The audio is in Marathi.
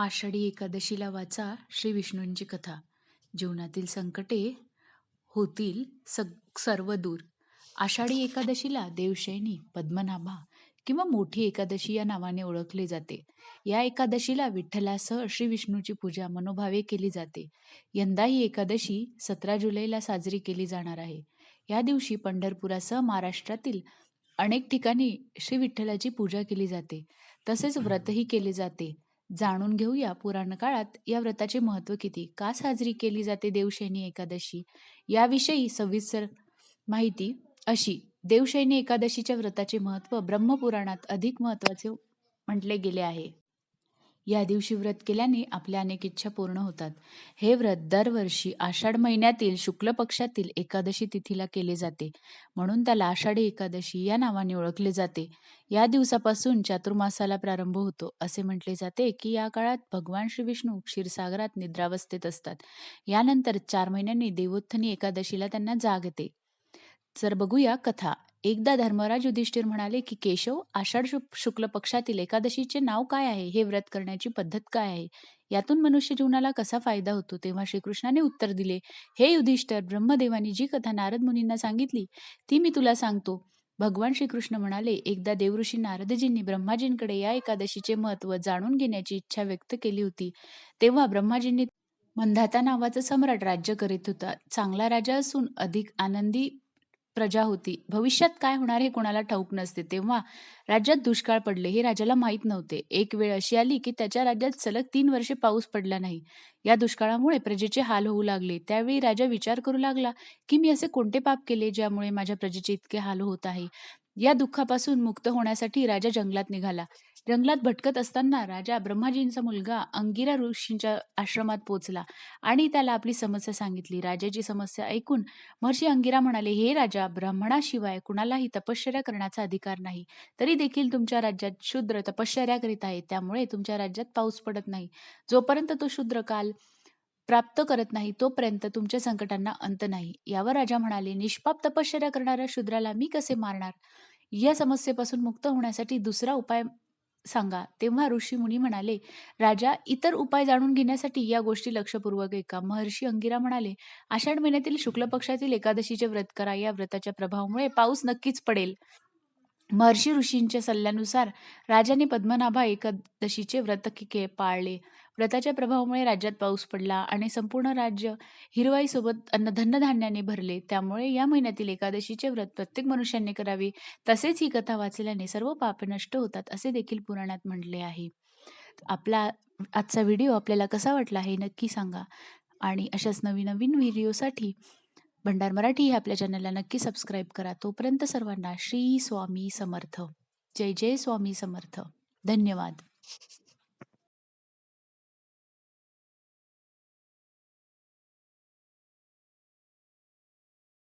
आषाढी एकादशीला वाचा श्री विष्णूंची कथा. जीवनातील संकटे होतील सग सर्व दूर. आषाढी एकादशीला देवशैनी पद्मनाभा किंवा मोठी एकादशी या नावाने ओळखले जाते. या एकादशीला विठ्ठलासह श्री विष्णूची पूजा मनोभावे केली जाते. यंदा ही एकादशी सतरा जुलैला साजरी केली जाणार आहे. या दिवशी पंढरपुरासह महाराष्ट्रातील अनेक ठिकाणी श्री विठ्ठलाची पूजा केली जाते. तसेच व्रतही केले जाते. जाणून घेऊया पुराण काळात या व्रताचे महत्त्व किती? का साजरी केली जाते देवशैनी एकादशी? याविषयी सविस्तर माहिती अशी. देवशैनी एकादशीच्या व्रताचे महत्त्व ब्रह्मपुराणात अधिक महत्त्वाचे म्हटले गेले आहे. या दिवशी व्रत केल्याने आपल्या अनेक इच्छा पूर्ण होतात. हे व्रत दरवर्षी आषाढ महिन्यातील शुक्ल पक्षातील एकादशी तिथीला केले जाते. म्हणून त्याला आषाढी एकादशी या नावाने ओळखले जाते. या दिवसापासून चातुर्मासाला प्रारंभ होतो. असे म्हटले जाते की या काळात भगवान श्री विष्णू क्षीरसागरात निद्रावस्थेत असतात. यानंतर चार महिन्यांनी देवोत्थनी एकादशीला त्यांना जाग येते. तर बघूया कथा. एकदा धर्मराज युधिष्ठिर म्हणाले की केशव आषाढ शुक्ल पक्षातील एकादशीचे नाव काय आहे? हे व्रत करण्याची पद्धत काय आहे? यातून मनुष्य जीवनाला कसा फायदा होतो? तेव्हा श्रीकृष्णाने उत्तर दिले हे युधिष्ठर ब्रह्मदेवानी जी कथा नारद मुनींना सांगितली ती मी तुला सांगतो. भगवान श्रीकृष्ण म्हणाले एकदा देवऋषी नारदजींनी ब्रह्माजींकडे या एकादशीचे महत्त्व जाणून घेण्याची इच्छा व्यक्त केली होती. तेव्हा ब्रह्माजींनी मंधाता नावाचा सम्राट राज्य करीत होता. चांगला राजा असून अधिक आनंदी प्रजा होती. भविष्यात काय होणार हे कोणाला ठाऊक नसते. तेव्हा राज्यात दुष्काळ पडले हे राजाला माहीत नव्हते. एक वेळ अशी आली की त्याच्या राज्यात सलग तीन वर्षे पाऊस पडला नाही. या दुष्काळामुळे प्रजेचे हाल होऊ लागले. त्यावेळी राजा विचार करू लागला की मी असे कोणते पाप केले ज्यामुळे माझ्या प्रजेचे इतके हाल होत आहे? या दुःखापासून मुक्त होण्यासाठी राजा जंगलात निघाला. जंगलात भटकत असताना राजा ब्रह्माजींचा मुलगा अंगिरा ऋषींच्या आश्रमात पोचला आणि त्याला आपली समस्या सांगितली. राजाची समस्या ऐकून महर्षी अंगिरा म्हणाले हे राजा ब्राह्मणाशिवाय कुणालाही तपश्चर्या करण्याचा अधिकार नाही. तरी देखील तुमच्या राज्यात शूद्र तपश्चर्या करीत आहे त्यामुळे तुमच्या राज्यात पाऊस पडत नाही. जोपर्यंत तो शूद्र काल प्राप्त करत नाही तोपर्यंत तुमच्या संकटांना अंत नाही. यावर राजा म्हणाले निष्पाप तपश्चर्या करणाऱ्या शूद्राला मी कसे मारणार? या समस्येपासून मुक्त होण्यासाठी दुसरा उपाय सांगा. तेव्हा ऋषीमुनी म्हणाले राजा इतर उपाय जाणून घेण्यासाठी या गोष्टी लक्षपूर्वक ऐका. महर्षी अंगिरा म्हणाले आषाढ महिन्यातील शुक्ल पक्षातील एकादशीचे व्रत करा. या व्रताच्या प्रभावामुळे पाऊस नक्कीच पडेल. महर्षी ऋषींच्या सल्ल्यानुसार राजाने पद्मनाभा एकादशीचे व्रत पाळले. व्रताच्या प्रभावामुळे राज्यात पाऊस पडला आणि संपूर्ण राज्य हिरवाईसोबत अन्न धन्नधान्याने भरले. त्यामुळे या महिन्यातील एकादशीचे व्रत प्रत्येक मनुष्याने करावे तसेच ही कथा वाचल्याने सर्व पापे नष्ट होतात असे देखील पुराणात म्हटले आहे. आपला आजचा व्हिडिओ आपल्याला कसा वाटला हे नक्की सांगा. आणि अशाच नवीन नवीन व्हिडिओसाठी भंडार मराठी हे आपल्या चॅनलला नक्की सबस्क्राईब करा. तोपर्यंत सर्वांना श्री स्वामी समर्थ. जय जय स्वामी समर्थ. धन्यवाद.